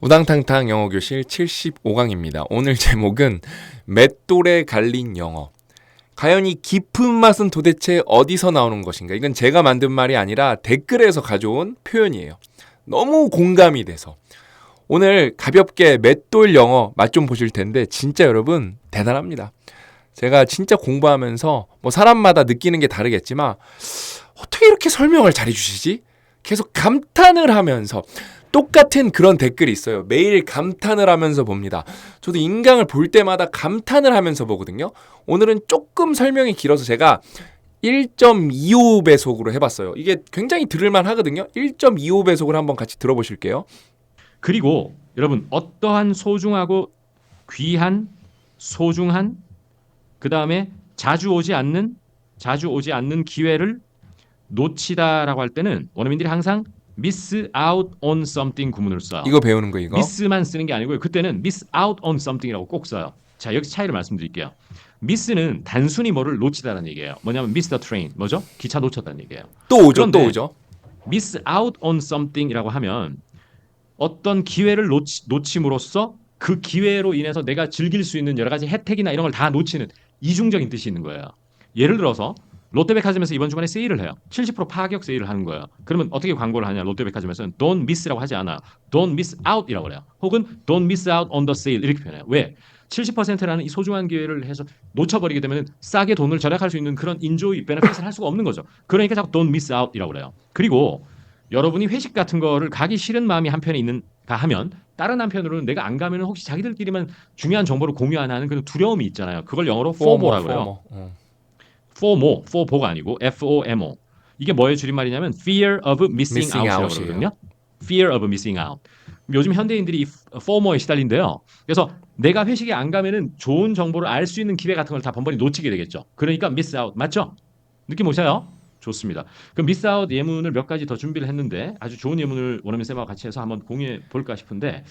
우당탕탕 영어교실 75강입니다. 오늘 제목은 맷돌에 갈린 영어. 과연 이 깊은 맛은 도대체 어디서 나오는 것인가? 이건 제가 만든 말이 아니라 댓글에서 가져온 표현이에요. 너무 공감이 돼서. 오늘 가볍게 맷돌 영어 맛 좀 보실 텐데 진짜 여러분 대단합니다. 제가 진짜 공부하면서 뭐 사람마다 느끼는 게 다르겠지만 어떻게 이렇게 설명을 잘해 주시지? 계속 감탄을 하면서 똑같은 그런 댓글이 있어요. 매일 감탄을 하면서 봅니다. 저도 인강을 볼 때마다 감탄을 하면서 보거든요. 오늘은 조금 설명이 길어서 제가 1.25배속으로 해봤어요. 이게 굉장히 들을만 하거든요. 1.25배속으로 한번 같이 들어보실게요. 그리고 여러분 어떠한 소중하고 귀한 소중한 그 다음에 자주 오지 않는 자주 오지 않는 기회를 놓치다라고 할 때는 원어민들이 항상 miss out on something 구문을 써요. 이거 배우는 거 이거. miss만 쓰는 게 아니고요. 그때는 miss out on something이라고 꼭 써요. 자 여기서 차이를 말씀드릴게요. miss는 단순히 뭐를 놓치다는 얘기예요. 뭐냐면 miss the train 뭐죠? 기차 놓쳤다는 얘기예요. 또 오죠, 또 오죠. miss out on something이라고 하면 어떤 기회를 놓치, 놓침으로써 그 기회로 인해서 내가 즐길 수 있는 여러 가지 혜택이나 이런 걸 다 놓치는 이중적인 뜻이 있는 거예요. 예를 들어서 롯데백화점에서 이번 주간에 세일을 해요. 70% 파격 세일을 하는 거예요. 그러면 어떻게 광고를 하냐? 롯데백화점에서는 don't miss라고 하지 않아. don't miss out이라고 그래요. 혹은 don't miss out on the sale 이렇게 표현해요. 왜? 70%라는 이 소중한 기회를 해서 놓쳐버리게 되면 싸게 돈을 절약할 수 있는 그런 인조이 베네핏을 할 수가 없는 거죠. 그러니까 자꾸 don't miss out이라고 그래요. 그리고 여러분이 회식 같은 거를 가기 싫은 마음이 한편에 있는가 하면 다른 한편으로는 내가 안 가면 혹시 자기들끼리만 중요한 정보를 공유 안 하는 그런 두려움이 있잖아요. 그걸 영어로 FOMO라고 그래요. FOMO. 어. FOMO, FOMO가 아니고 FOMO. 이게 뭐의 줄임말이냐면 Fear of Missing, Missing Out이라고. 그러거든요. Fear of Missing Out. 요즘 현대인들이 이 FOMO에 시달린대요. 그래서 내가 회식에 안 가면은 좋은 정보를 알 수 있는 기회 같은 걸 다 번번이 놓치게 되겠죠. 그러니까 miss out 맞죠? 느낌 오셔요? 좋습니다. 그럼 miss out 예문을 몇 가지 더 준비를 했는데 아주 좋은 예문을 원어민 쌤하고 같이 해서 한번 공유해 볼까 싶은데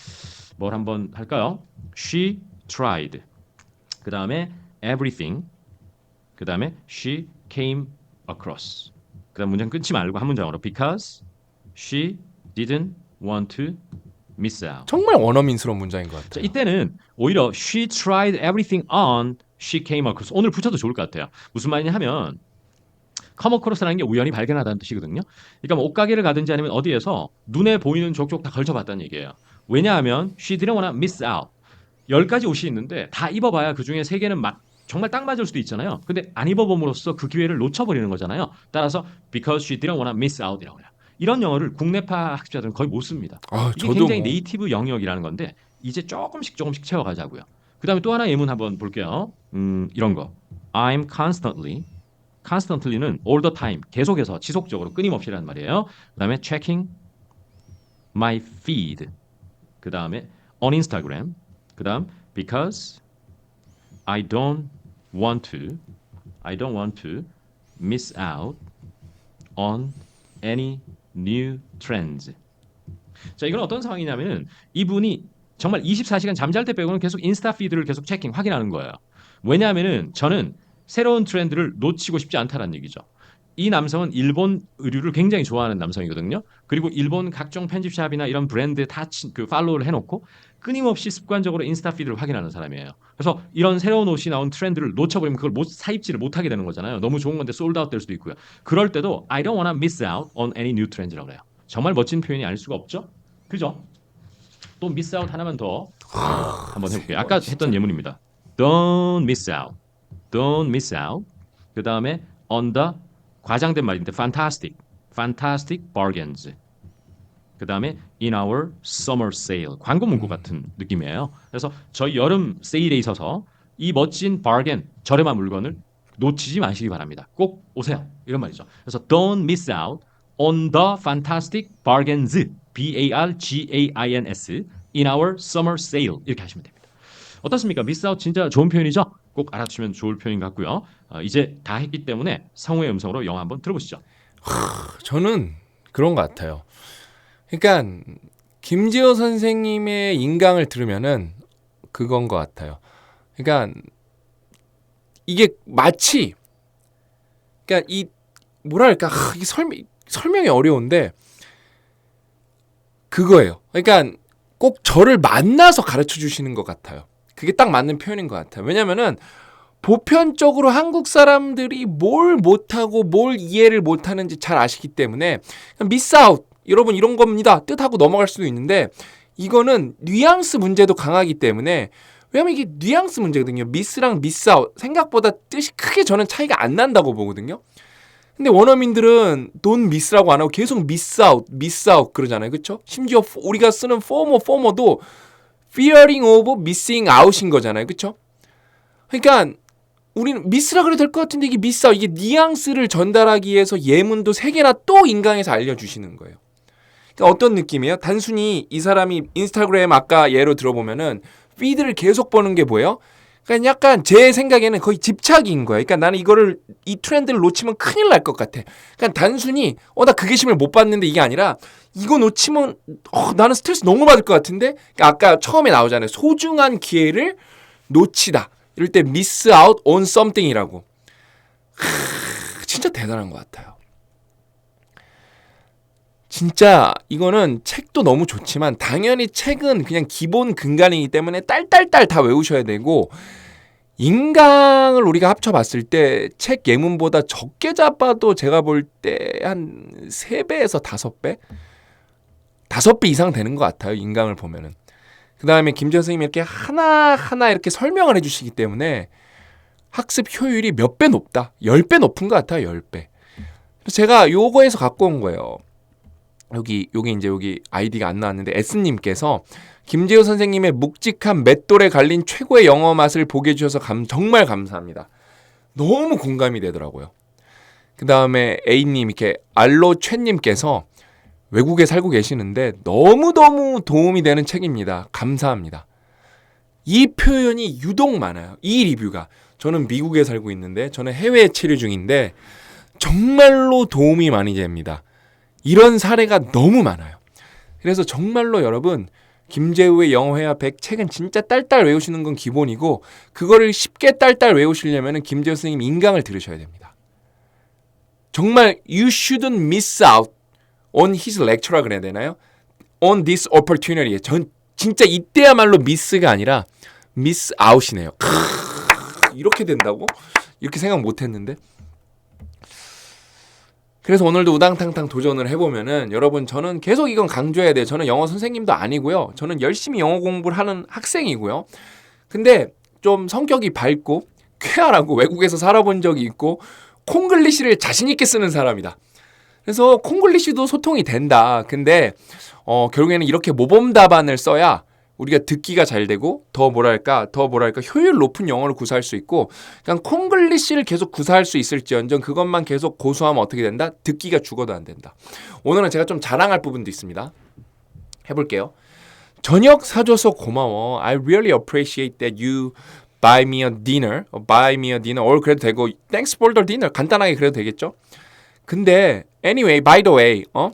뭘 한번 할까요? She tried. 그 다음에 everything. 그 다음에 she came across. 그 다음 문장 끊지 말고 한 문장으로 because she didn't want to miss out. 정말 원어민스러운 문장인 것 자, 같아요. 이때는 오히려 she tried everything on she came across. 오늘 붙여도 좋을 것 같아요. 무슨 말이냐 하면 come across라는 게 우연히 발견하다는 뜻이거든요. 그러니까 뭐 옷가게를 가든지 아니면 어디에서 눈에 보이는 족족 다 걸쳐봤다는 얘기예요. 왜냐하면 she didn't wanna miss out. 열 가지 옷이 있는데 다 입어봐야 그 중에 세 개는 막 정말 딱 맞을 수도 있잖아요. 근데 안 입어봄으로써 그 기회를 놓쳐버리는 거잖아요. 따라서 because she didn't wanna miss out이라고 해요. 이런 영어를 국내파 학습자들은 거의 못 씁니다. 아, 이게 저도 굉장히 뭐- 네이티브 영역이라는 건데 이제 조금씩 조금씩 채워가자고요. 그 다음에 또 하나 예문 한번 볼게요. 음, 이런 거. I'm constantly. constantly는 all the time. 계속해서 지속적으로 끊임없이라는 말이에요. 그 다음에 checking my feed. 그 다음에 on Instagram. 그 다음 because I don't want to I don't want to miss out on any new trends. 자, 이건 어떤 상황이냐면은 이분이 정말 24시간 잠잘 때 빼고는 계속 인스타 피드를 계속 체킹 확인하는 거예요. 왜냐하면은 저는 새로운 트렌드를 놓치고 싶지 않다는 얘기죠. 이 남성은 일본 의류를 굉장히 좋아하는 남성이거든요. 그리고 일본 각종 편집샵이나 이런 브랜드에 다 그 팔로우를 해놓고 끊임없이 습관적으로 인스타 피드를 확인하는 사람이에요. 그래서 이런 새로운 옷이 나온 트렌드를 놓쳐버리면 그걸 못 사입지를 못하게 되는 거잖아요. 너무 좋은 건데 솔드아웃 될 수도 있고요. 그럴 때도 I don't wanna miss out on any new trends라고 그래요. 정말 멋진 표현이 아닐 수가 없죠. 그죠? 또 miss out 하나만 더 한번 해볼게요. 아까 했던 예문입니다. Don't miss out. Don't miss out. 그 다음에 on the 과장된 말인데 fantastic. Fantastic bargains. 그 다음에 in our summer sale. 광고 문구 같은 느낌이에요. 그래서 저희 여름 세일에 있어서 이 멋진 bargain, 저렴한 물건을 놓치지 마시기 바랍니다. 꼭 오세요. 이런 말이죠. 그래서 don't miss out on the fantastic bargains. B-A-R-G-A-I-N-S. in our summer sale. 이렇게 하시면 됩니다. 어떻습니까? miss out 진짜 좋은 표현이죠? 꼭 알아두시면 좋을 표현 같고요. 어, 이제 다 했기 때문에 성우의 음성으로 영어 한번 들어보시죠. 저는 그런 것 같아요. 그러니까 김지호 선생님의 인강을 들으면은 그건 것 같아요. 그러니까 이게 마치 그러니까 이 뭐랄까 하, 이 설명 설명이 어려운데 그거예요. 그러니까 꼭 저를 만나서 가르쳐 주시는 것 같아요. 그게 딱 맞는 표현인 것 같아요. 왜냐면은 보편적으로 한국 사람들이 뭘 못하고 뭘 이해를 못하는지 잘 아시기 때문에 미스아웃 여러분 이런 겁니다. 뜻하고 넘어갈 수도 있는데 이거는 뉘앙스 문제도 강하기 때문에 왜냐면 이게 뉘앙스 문제거든요. 미스랑 미스아웃 생각보다 뜻이 크게 저는 차이가 안 난다고 보거든요. 근데 원어민들은 돈 미스라고 안 하고 계속 미스아웃 미스아웃 그러잖아요. 그쵸? 심지어 우리가 쓰는 포머 포머도 fearing of missing out인 거잖아요 그쵸 그러니까 우리는 미스라 그래도 될 것 같은데 이게 미스아 이게 뉘앙스를 전달하기 위해서 예문도 세 개나 또 인강에서 알려주시는 거예요. 그러니까 어떤 느낌이에요? 단순히 이 사람이 인스타그램 아까 예로 들어보면은 피드를 계속 보는 게 뭐예요? 그러니까 약간 제 생각에는 거의 집착인 거예요. 그러니까 나는 이거를 이 트렌드를 놓치면 큰일 날 것 같아. 그러니까 단순히 어 나 그 게시물 못 봤는데 이게 아니라 이거 놓치면 어, 나는 스트레스 너무 받을 것 같은데 그러니까 아까 처음에 나오잖아요. 소중한 기회를 놓치다. 이럴 때 out on something이라고. 하, 진짜 대단한 것 같아요. 진짜 이거는 책도 너무 좋지만 당연히 책은 그냥 기본 근간이기 때문에 딸딸딸 다 외우셔야 되고 인강을 우리가 합쳐봤을 때 책 예문보다 적게 잡아도 제가 볼 때한 3배에서 5배? 5배 이상 되는 것 같아요. 인강을 보면은. 그 다음에 김지현 선생님이 이렇게 하나하나 이렇게 설명을 해주시기 때문에 학습 효율이 몇 배 높다. 10배 높은 것 같아요. 10배. 그래서 제가 요거에서 갖고 온 거예요. 여기, 여기 이제 여기 아이디가 안 나왔는데 S님께서 김재호 선생님의 묵직한 맷돌에 갈린 최고의 영어 맛을 보게 해주셔서 감, 정말 감사합니다. 너무 공감이 되더라고요. 그 다음에 A님, 이렇게 알로 최님께서 외국에 살고 계시는데 너무너무 도움이 되는 책입니다. 감사합니다. 이 표현이 유독 많아요. 이 리뷰가. 저는 미국에 살고 있는데 저는 해외에 체류 중인데 정말로 도움이 많이 됩니다. 이런 사례가 너무 많아요. 그래서 정말로 여러분 김재우의 영어회화 100 책은 진짜 딸딸 외우시는 건 기본이고 그거를 쉽게 딸딸 외우시려면 김재우 선생님 인강을 들으셔야 됩니다. 정말 you shouldn't miss out on his lecture라 그래야 되나요? on this opportunity. 전 진짜 이때야말로 미스가 아니라 out이네요. 크으, 이렇게 된다고? 이렇게 생각 못 했는데. 그래서 오늘도 우당탕탕 도전을 해보면은 여러분 저는 계속 이건 강조해야 돼요. 저는 영어 선생님도 아니고요. 저는 열심히 영어 공부를 하는 학생이고요. 근데 좀 성격이 밝고 쾌활하고 외국에서 살아본 적이 있고 콩글리시를 자신 있게 쓰는 사람이다. 그래서 콩글리시도 소통이 된다. 근데 어, 결국에는 이렇게 모범 답안을 써야 우리가 듣기가 잘 되고 더 뭐랄까 더 뭐랄까 효율 높은 영어를 구사할 수 있고 그냥 콩글리시를 계속 구사할 수 있을지언정 그것만 계속 고수하면 어떻게 된다? 듣기가 죽어도 안 된다. 오늘은 제가 좀 자랑할 부분도 있습니다. 해볼게요. 저녁 사줘서 고마워. I really appreciate that you buy me a dinner, buy me a dinner, or 그래도 되고 thanks for the dinner 간단하게 그래도 되겠죠? 근데 anyway, by the way, 어?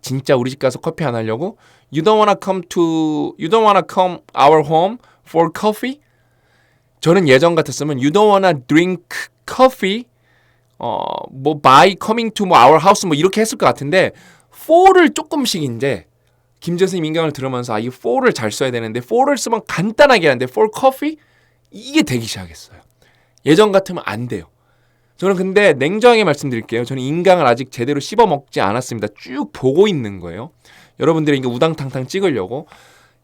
진짜 우리 집 가서 커피 안 하려고? You don't wanna come to, you don't wanna come our home for coffee? 저는 예전 같았으면 you don't wanna drink coffee, 어, 뭐 by coming to our house 뭐 이렇게 했을 것 같은데 for를 조금씩 이제 김재수님 인강을 들으면서 아, 이 for를 잘 써야 되는데 for를 쓰면 간단하게 하는데 for coffee 이게 되기 시작했어요. 예전 같으면 안 돼요. 저는 근데 냉정하게 말씀드릴게요. 저는 인강을 아직 제대로 씹어 먹지 않았습니다. 쭉 보고 있는 거예요. 여러분들이 이게 우당탕탕 찍으려고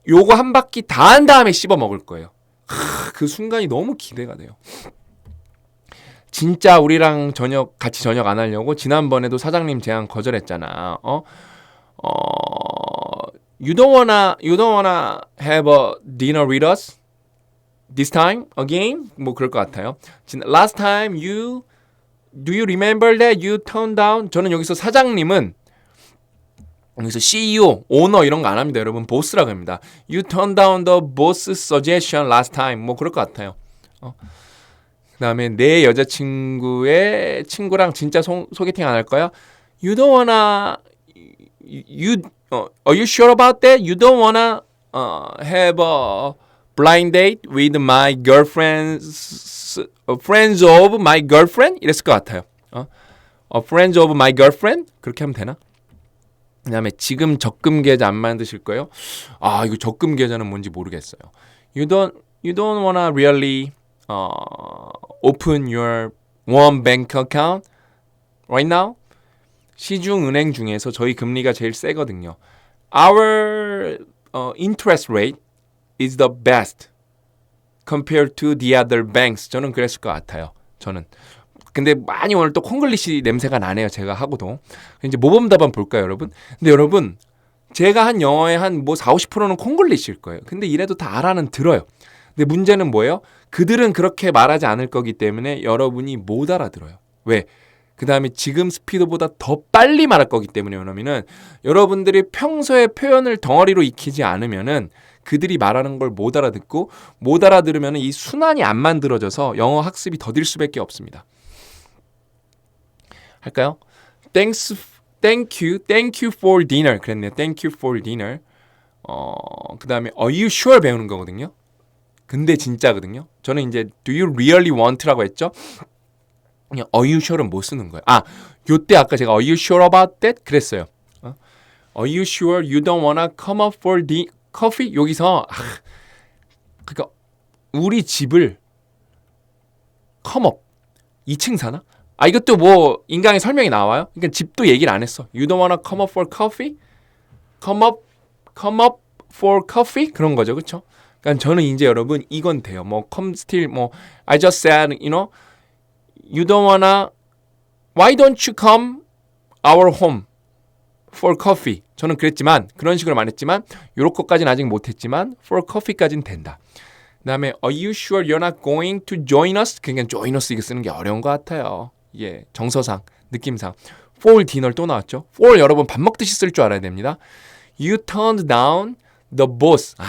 요거 한 바퀴 다 한 다음에 씹어 먹을 거예요. 하, 그 순간이 너무 기대가 돼요. 진짜 우리랑 저녁 같이 저녁 안 하려고 지난번에도 사장님 제안 거절했잖아. 어? 어 You don't wanna you don't wanna have a dinner with us this time again? 뭐 그럴 것 같아요. 진- Last time you Do you remember that you turned down? 저는 여기서 사장님은 여기서 CEO, 오너 이런 거 안 합니다. 여러분 보스라고 합니다. You turned down the boss suggestion last time. 뭐 그럴 것 같아요. 어. 그다음에 내 여자친구의 친구랑 진짜 소, 소개팅 안 할 거야? You don't wanna you 어, are you sure about that? You don't wanna uh, have a blind date with my girlfriend's uh, friends of my girlfriend? 이랬을 것 같아요. 어? 어, friends of my girlfriend? 그렇게 하면 되나? 그다음에 지금 적금 계좌 안 만드실 거예요? 아 이거 적금 계좌는 뭔지 모르겠어요. You don't you don't wanna really uh, open your one bank account right now? 시중 은행 중에서 저희 금리가 제일 세거든요. Our uh, interest rate is the best compared to the other banks. 저는 그랬을 것 같아요. 저는. 근데 많이 오늘 또 콩글리시 냄새가 나네요. 제가 하고도. 이제 모범답안 볼까요, 여러분? 근데 여러분, 제가 한 영어의 한 뭐 4, 50%는 콩글리시일 거예요. 근데 이래도 다 알아는 들어요. 근데 문제는 뭐예요? 그들은 그렇게 말하지 않을 거기 때문에 여러분이 못 알아들어요. 왜? 그 다음에 지금 스피드보다 더 빨리 말할 거기 때문에 원어민은 여러분들이 평소에 표현을 덩어리로 익히지 않으면은 그들이 말하는 걸 못 알아듣고 못 알아들으면 이 순환이 안 만들어져서 영어 학습이 더딜 수밖에 없습니다. 할까요? Thanks, thank you, thank you for dinner. 그랬네요. Thank you for dinner. 어, 그 다음에 Are you sure 배우는 거거든요. 근데 진짜거든요. 저는 이제 Do you really want라고 했죠. 그냥 Are you sure는 못 쓰는 거예요. 아, 요때 아까 제가 Are you sure about that? 그랬어요. 어? Are you sure you don't wanna come up for the coffee? 여기서 아, 그러니까 우리 집을 come up 2층 사나? 아 이것도 뭐 인강에 설명이 나와요. 그러니까 집도 얘기를 안 했어. You don't wanna come up for coffee? Come up, come up for coffee? 그런 거죠, 그렇죠? 그러니까 저는 이제 여러분 이건 돼요. 뭐 come still, 뭐 I just said, you know, you don't wanna, why don't you come our home for coffee? 저는 그랬지만 그런 식으로 말했지만 요런 것까지는 아직 못했지만 for coffee까지는 된다. 그다음에 Are you sure you're not going to join us? 그러니까 join us 이거 쓰는 게 어려운 것 같아요. 예, 정서상 느낌상 for dinner 또 나왔죠. for 여러분 밥 먹듯이 쓸 줄 알아야 됩니다. You turned down the boss. 아,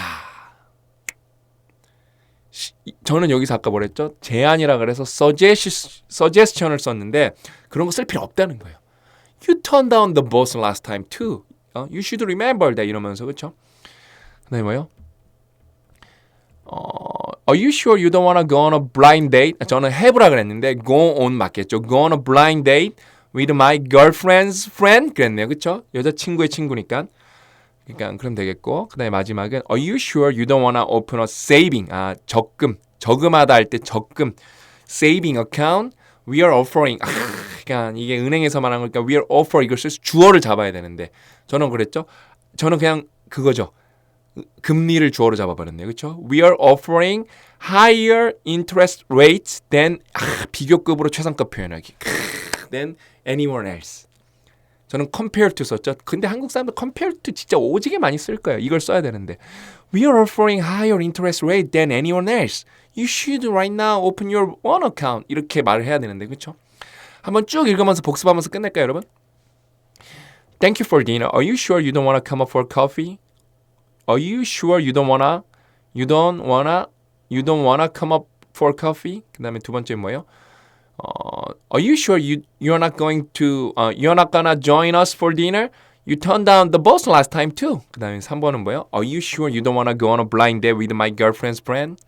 시- 저는 여기서 아까 뭐랬죠? 제안이라 그래서 suggest, suggestion을 썼는데 그런 거 쓸 필요 없다는 거예요. You turned down the boss last time too. 어? You should remember that 이러면서 그렇죠? 그다음에 뭐요? 어, Are you sure you don't wanna go on a blind date? 아, 저는 have라 그랬는데 go on 맞겠죠. Go on a blind date with my girlfriend's friend 그랬네요. 그렇죠? 여자친구의 친구니까. 그러니까 그럼 되겠고. 그 다음에 마지막은 Are you sure you don't wanna open a saving? 아, 적금. 저금하다 할 때 적금 saving account we are offering. 아, 그러니까 이게 은행에서 말하는 거니까 we are offer 이걸 쓸 주어를 잡아야 되는데 저는 그랬죠. 저는 그냥 그거죠. 금리를 주어로 잡아버렸네요. 그렇죠? We are offering higher interest rates than 아, 비교급으로 최상급 표현하기. than anyone else. 저는 compare to 썼죠. 근데 한국 사람들 compare to 진짜 오지게 많이 쓸 거예요. 이걸 써야 되는데. We are offering higher interest rate than anyone else. You should right now open your one account. 이렇게 말을 해야 되는데. 그렇죠? 한번 쭉 읽으면서 복습하면서 끝낼까요, 여러분? Thank you for dinner. Are you sure you don't want to come up for coffee? Are you sure you don't wanna you don't wanna you don't wanna come up for coffee? 그다음에 두 번째 뭐예요? 어, are you sure you you're not going to uh, you're not gonna join us for dinner? You turned down the bus last time too. 그다음에 3번은 뭐예요? Are you sure you don't wanna go on a blind date with my girlfriend's friend?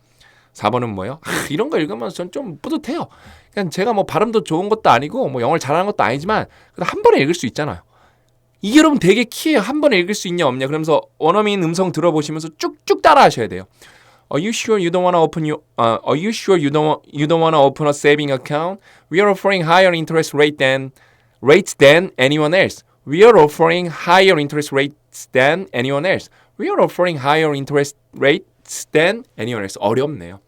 4번은 뭐예요? 아, 이런 거 읽으면 전좀 뿌듯해요. 그냥 제가 뭐 발음도 좋은 것도 아니고 뭐 영어를 잘하는 것도 아니지만 한 번에 읽을 수 있잖아요. 이게 여러분 되게 키예요. 한 번에 읽을 수 있냐 없냐. 그러면서 원어민 음성 들어보시면서 쭉쭉 따라 하셔야 돼요. Are you sure you don't want to open your uh, Are you sure you don't you don't want to open a saving account? We are offering higher interest rate than rates than anyone else. We are offering higher interest rates than anyone else. We are offering higher interest rates than anyone else. 어렵네요.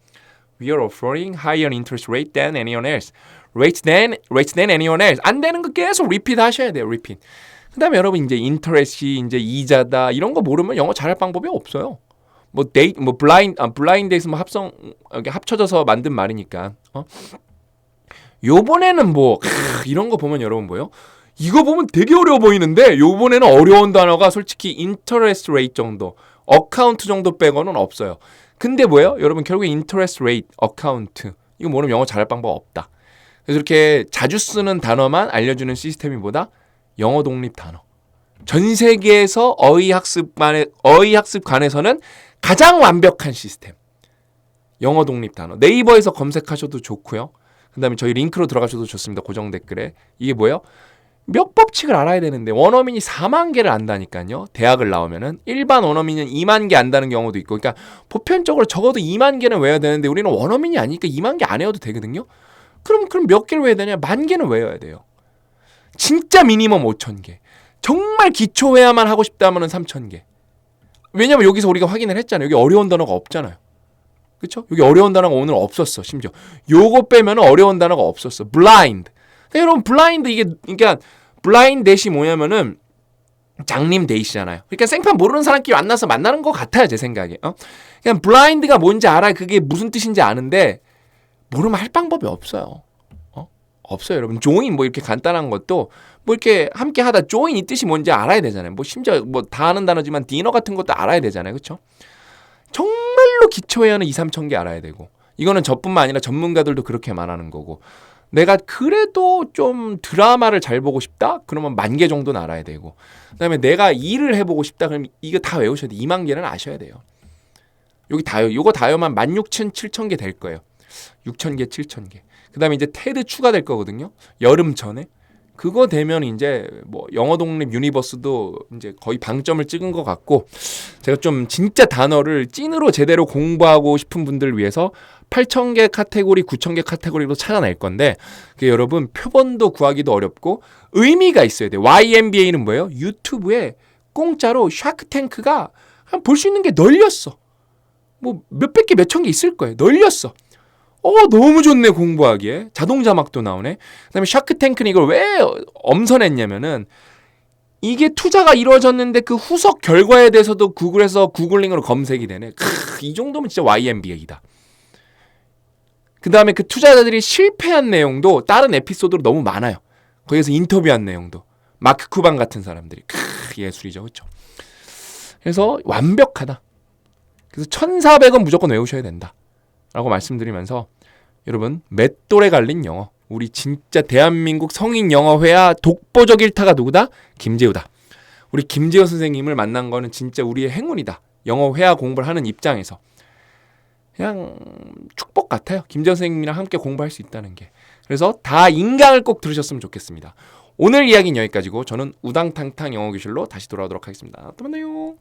We are offering higher interest rate than anyone else. Rates than rates than anyone else. 안 되는 거 계속 repeat 하셔야 돼요. repeat. 그다음에 여러분 이제 인터레스이 이제 이자다 이런 거 모르면 영어 잘할 방법이 없어요. 뭐 데이 뭐 블라인드 아 블라인드에서 뭐 합성 이렇게 합쳐져서 만든 말이니까. 어? 요번에는 뭐 크, 이런 거 보면 여러분 뭐요? 이거 보면 되게 어려워 보이는데 요번에는 어려운 단어가 솔직히 interest 정도, 어카운트 정도 빼고는 없어요. 근데 뭐예요? 여러분 결국에 interest 어카운트 이거 모르면 영어 잘할 방법 없다. 그래서 이렇게 자주 쓰는 단어만 알려주는 시스템이 보다 영어 독립 단어. 전 세계에서 어휘 학습관에 어휘 학습관에서는 가장 완벽한 시스템. 영어 독립 단어. 네이버에서 검색하셔도 좋고요. 그다음에 저희 링크로 들어가셔도 좋습니다. 고정 댓글에. 이게 뭐예요? 몇 법칙을 알아야 되는데 원어민이 4만 개를 안다니까요. 대학을 나오면은 일반 원어민은 2만 개 안다는 경우도 있고 그러니까 보편적으로 적어도 2만 개는 외워야 되는데 우리는 원어민이 아니니까 2만 개 안 외워도 되거든요. 그럼 그럼 몇 개를 외워야 되냐? 만 개는 외워야 돼요. 진짜 미니멈 5천 개. 정말 기초 회화만 하고 싶다면은 3천 개. 왜냐면 여기서 우리가 확인을 했잖아요. 여기 어려운 단어가 없잖아요. 그렇죠? 여기 어려운 단어가 오늘 없었어. 심지어 요거 빼면 어려운 단어가 없었어. blind. 근데 여러분 블라인드 이게 그러니까 블라인드 대시 뭐냐면은 장님 데이시잖아요. 그러니까 생판 모르는 사람끼리 만나서 만나는 것 같아요, 제 생각에. 어? 그냥 블라인드가 뭔지 알아. 그게 무슨 뜻인지 아는데 모르면 할 방법이 없어요. 어? 없어요, 여러분. 조인 뭐 이렇게 간단한 것도 뭐 이렇게 함께 하다 조인 이 뜻이 뭔지 알아야 되잖아요. 뭐 심지어 뭐 다 아는 단어지만 디너 같은 것도 알아야 되잖아요. 그렇죠? 정말로 기초회화는 2, 3천 개 알아야 되고 이거는 저뿐만 아니라 전문가들도 그렇게 말하는 거고 내가 그래도 좀 드라마를 잘 보고 싶다? 그러면 만 개 정도는 알아야 되고 그다음에 내가 일을 해보고 싶다? 그럼 이거 다 외우셔야 돼. 2만 개는 아셔야 돼요. 여기 다요. 요거 다요만 16,000, 7천 개될 거예요. 6천 개, 7천 개. 그다음에 이제 테드 추가될 거거든요. 여름 전에. 그거 되면 이제 뭐 영어 독립 유니버스도 이제 거의 방점을 찍은 것 같고 제가 좀 진짜 단어를 찐으로 제대로 공부하고 싶은 분들을 위해서 8,000개 카테고리, 9,000개 카테고리로 찾아낼 건데 그 여러분 표본도 구하기도 어렵고 의미가 있어야 돼요. YMBA는 뭐예요? 유튜브에 공짜로 샤크탱크가 볼 수 있는 게 널렸어. 뭐 몇백 개, 몇천 개 있을 거예요. 널렸어. 어 너무 좋네 공부하기에 자동 자막도 나오네. 그다음에 샤크탱크는 이걸 왜 엄선했냐면은 이게 투자가 이루어졌는데 그 후속 결과에 대해서도 구글에서 구글링으로 검색이 되네. 크, 이 정도면 진짜 YMBA이다. 그 다음에 그 투자자들이 실패한 내용도 다른 에피소드로 너무 많아요. 거기서 인터뷰한 내용도 마크 쿠반 같은 사람들이 크, 예술이죠, 그렇죠? 그래서 완벽하다. 그래서 1,400원 무조건 외우셔야 된다. 라고 말씀드리면서 여러분 맷돌에 갈린 영어 우리 진짜 대한민국 성인 영어 회화 독보적 일타가 누구다? 김재우다. 우리 김재우 선생님을 만난 거는 진짜 우리의 행운이다. 영어 회화 공부를 하는 입장에서 그냥 축복 같아요. 김재우 선생님이랑 함께 공부할 수 있다는 게. 그래서 다 인강을 꼭 들으셨으면 좋겠습니다. 오늘 이야기는 여기까지고 저는 우당탕탕 영어 교실로 다시 돌아오도록 하겠습니다. 또 만나요.